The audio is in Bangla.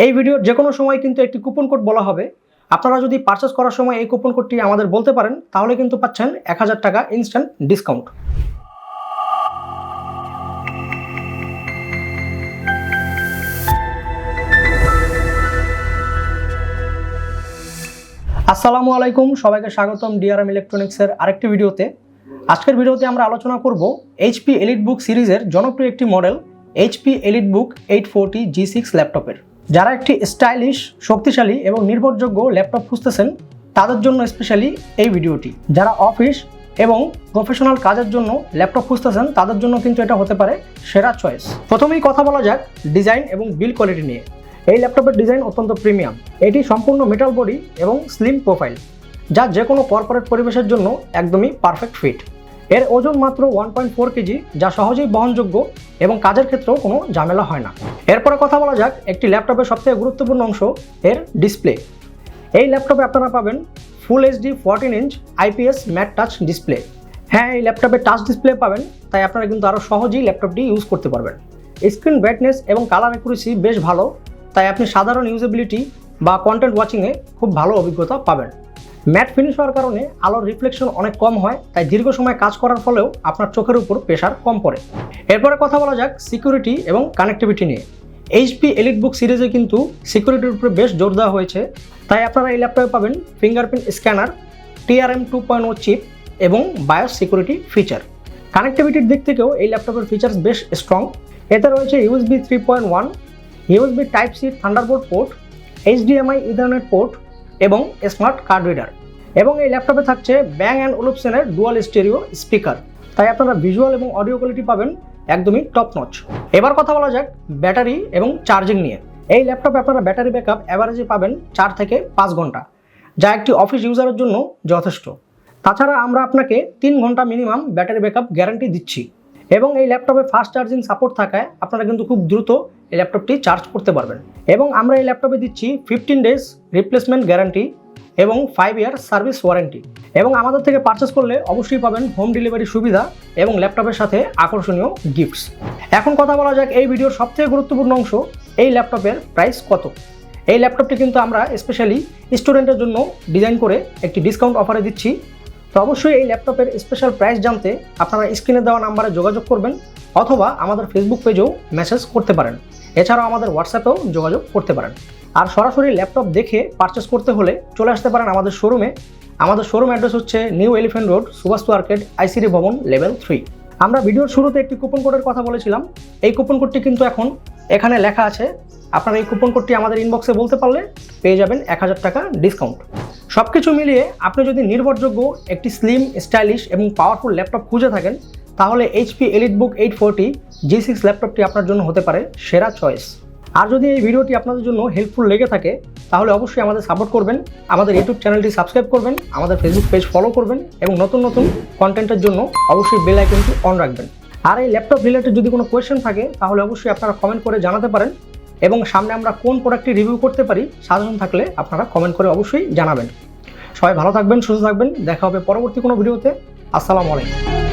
এই ভিডিওর যে কোনো সময় কিন্তু একটি কুপন কোড বলা হবে। আপনারা যদি পারচেস করার সময় এই কুপন কোডটি আমাদের বলতে পারেন, তাহলে কিন্তু পাচ্ছেন এক হাজার টাকা ইনস্ট্যান্ট ডিসকাউন্ট আসসালামু আলাইকুম, সবাইকে স্বাগতম ডিআরএম ইলেকট্রনিক্সের আরেকটি ভিডিওতে। আজকের ভিডিওতে আমরা আলোচনা করব এইচপি এলিট বুক সিরিজের জনপ্রিয় একটি model HP EliteBook eight forty G six ল্যাপটপের যারা একটি স্টাইলিশ, শক্তিশালী এবং নির্ভরযোগ্য ল্যাপটপ খুঁজতেছেন, তাদের জন্য স্পেশালি এই ভিডিওটি। যারা অফিস এবং প্রফেশনাল কাজের জন্য ল্যাপটপ খুঁজতেছেন, তাদের জন্য কিন্তু এটা হতে পারে সেরা চয়েস। প্রথমেই কথা বলা যাক ডিজাইন এবং বিল কোয়ালিটি নিয়ে। এই ল্যাপটপের ডিজাইন অত্যন্ত প্রিমিয়াম। এটি সম্পূর্ণ মেটাল বডি এবং স্লিম প্রোফাইল, যা যে কোনো কর্পোরেট পরিবেশের জন্য একদমই পারফেক্ট ফিট। এর ওজন মাত্র ওয়ান পয়েন্ট ফোর কেজি, যা সহজেই বহনযোগ্য এবং কাজের ক্ষেত্রেও কোনো ঝামেলা হয় না। এরপরে কথা বলা যাক একটি ল্যাপটপের সবথেকে গুরুত্বপূর্ণ অংশ, এর ডিসপ্লে এই ল্যাপটপে আপনারা পাবেন full HD fourteen inch IPS matte touch display হ্যাঁ এই ল্যাপটপে টাচ ডিসপ্লে পাবেন, তাই আপনারা কিন্তু আরও সহজেই ল্যাপটপটি ইউজ করতে পারবেন। স্ক্রিন ব্রাইটনেস এবং কালার অ্যাকুরেসি বেশ ভালো, তাই আপনি সাধারণ ইউজেবিলিটি বা কন্টেন্ট ওয়াচিংয়ে খুব ভালো অভিজ্ঞতা পাবেন। ম্যাট ফিনিশ হওয়ার কারণে আলোর রিফ্লেকশন অনেক কম হয়, তাই দীর্ঘ সময় কাজ করার ফলেও আপনার চোখের উপর প্রেশার কম পড়ে। এরপরে কথা বলা যাক সিকিউরিটি এবং কানেক্টিভিটি নিয়ে। এইচপি এলিট বুক সিরিজে কিন্তু সিকিউরিটির উপরে বেশ জোর দেওয়া হয়েছে, তাই আপনারা এই ল্যাপটপে পাবেন fingerprint scanner TPM two point chip এবং বায়োস সিকিউরিটি ফিচার কানেক্টিভিটির দিক থেকেও এই ল্যাপটপের ফিচার্স বেশ স্ট্রং এতে রয়েছে USB three point one USB type C Thunderbolt port HDMI ethernet port এবং স্মার্ট কার্ড রিডার। এবং এই ল্যাপটপে থাকছে ব্যাং অ্যান্ড ওলুপসেনের ডুয়াল স্টেরিও স্পিকার। তাই আপনারা ভিজুয়াল এবং অডিও কোয়ালিটি পাবেন একদমই টপ নচ এবার কথা বলা যাক ব্যাটারি এবং চার্জিং নিয়ে। এই ল্যাপটপে আপনারা ব্যাটারি ব্যাকআপ অ্যাভারেজে পাবেন চার থেকে পাঁচ ঘণ্টা, যা একটি অফিস ইউজারের জন্য যথেষ্ট। তাছাড়া আমরা আপনাকে তিন ঘণ্টা মিনিমাম ব্যাটারি ব্যাকআপ গ্যারান্টি দিচ্ছি। এবং এই ল্যাপটপে ফাস্ট চার্জিং সাপোর্ট থাকায় আপনারা কিন্তু খুব দ্রুত এই ল্যাপটপটি চার্জ করতে পারবেন। এবং আমরা এই ল্যাপটপে দিচ্ছি ফিফটিন ডেজ রিপ্লেসমেন্ট গ্যারান্টি এবং ফাইভ ইয়ার সার্ভিস ওয়ারেন্টি এবং আমাদের থেকে পারচেস করলে অবশ্যই পাবেন হোম ডেলিভারি সুবিধা এবং ল্যাপটপের সাথে আকর্ষণীয় গিফটস এখন কথা বলা যাক এই ভিডিওর সবথেকে গুরুত্বপূর্ণ অংশ, এই ল্যাপটপের প্রাইস কত? এই ল্যাপটপটি কিন্তু আমরা স্পেশালি স্টুডেন্টের জন্য ডিজাইন করে একটি ডিসকাউন্ট অফারে দিচ্ছি। তো অবশ্যই এই ল্যাপটপের স্পেশাল প্রাইস জানতে আপনারা স্ক্রিনে দেওয়া নাম্বারে যোগাযোগ করবেন অথবা আমাদের ফেসবুক পেজেও মেসেজ করতে পারেন। এছাড়াও আমাদের হোয়াটসঅ্যাপেও যোগাযোগ করতে পারেন। আর সরাসরি ল্যাপটপ দেখে পারচেস করতে হলে চলে আসতে পারেন আমাদের শোরুমে আমাদের শোরুম অ্যাড্রেস হচ্ছে New Elephant Road Subhash market ICD ভবন লেভেল থ্রি আমরা ভিডিওর শুরুতে একটি কুপন কোডের কথা বলেছিলাম। এই কুপন কোডটি কিন্তু এখন এখানে লেখা আছে। আপনারা এই কুপন কোডটি আমাদের ইনবক্সে বলতে পারলে পেয়ে যাবেন এক হাজার টাকা ডিসকাউন্ট সব কিছু মিলিয়ে আপনি যদি নির্ভরযোগ্য, একটি স্লিম স্টাইলিশ এবং পাওয়ারফুল ল্যাপটপ খুঁজে থাকেন, তাহলে HP elite book eight forty G six ল্যাপটপটি আপনার জন্য হতে পারে সেরা চয়েস আর যদি এই ভিডিওটি আপনাদের জন্য হেল্পফুল লেগে থাকে, তাহলে অবশ্যই আমাদের সাপোর্ট করবেন, আমাদের ইউটিউব চ্যানেলটি সাবস্ক্রাইব করবেন, আমাদের ফেসবুক পেজ ফলো করবেন এবং নতুন নতুন কন্টেন্টের জন্য অবশ্যই বেল আইকনটি অন রাখবেন। আর এই ল্যাপটপ রিলেটেড যদি কোনো কোয়েশ্চেন থাকে, তাহলে অবশ্যই আপনারা কমেন্ট করে জানাতে পারেন। এবং সামনে আমরা কোন প্রোডাক্টটি রিভিউ করতে পারি সাজেশন থাকলে আপনারা কমেন্ট করে অবশ্যই জানাবেন। সবাই ভালো থাকবেন, সুস্থ থাকবেন, দেখা হবে পরবর্তী কোনো ভিডিওতে আসসালামু আলাইকুম।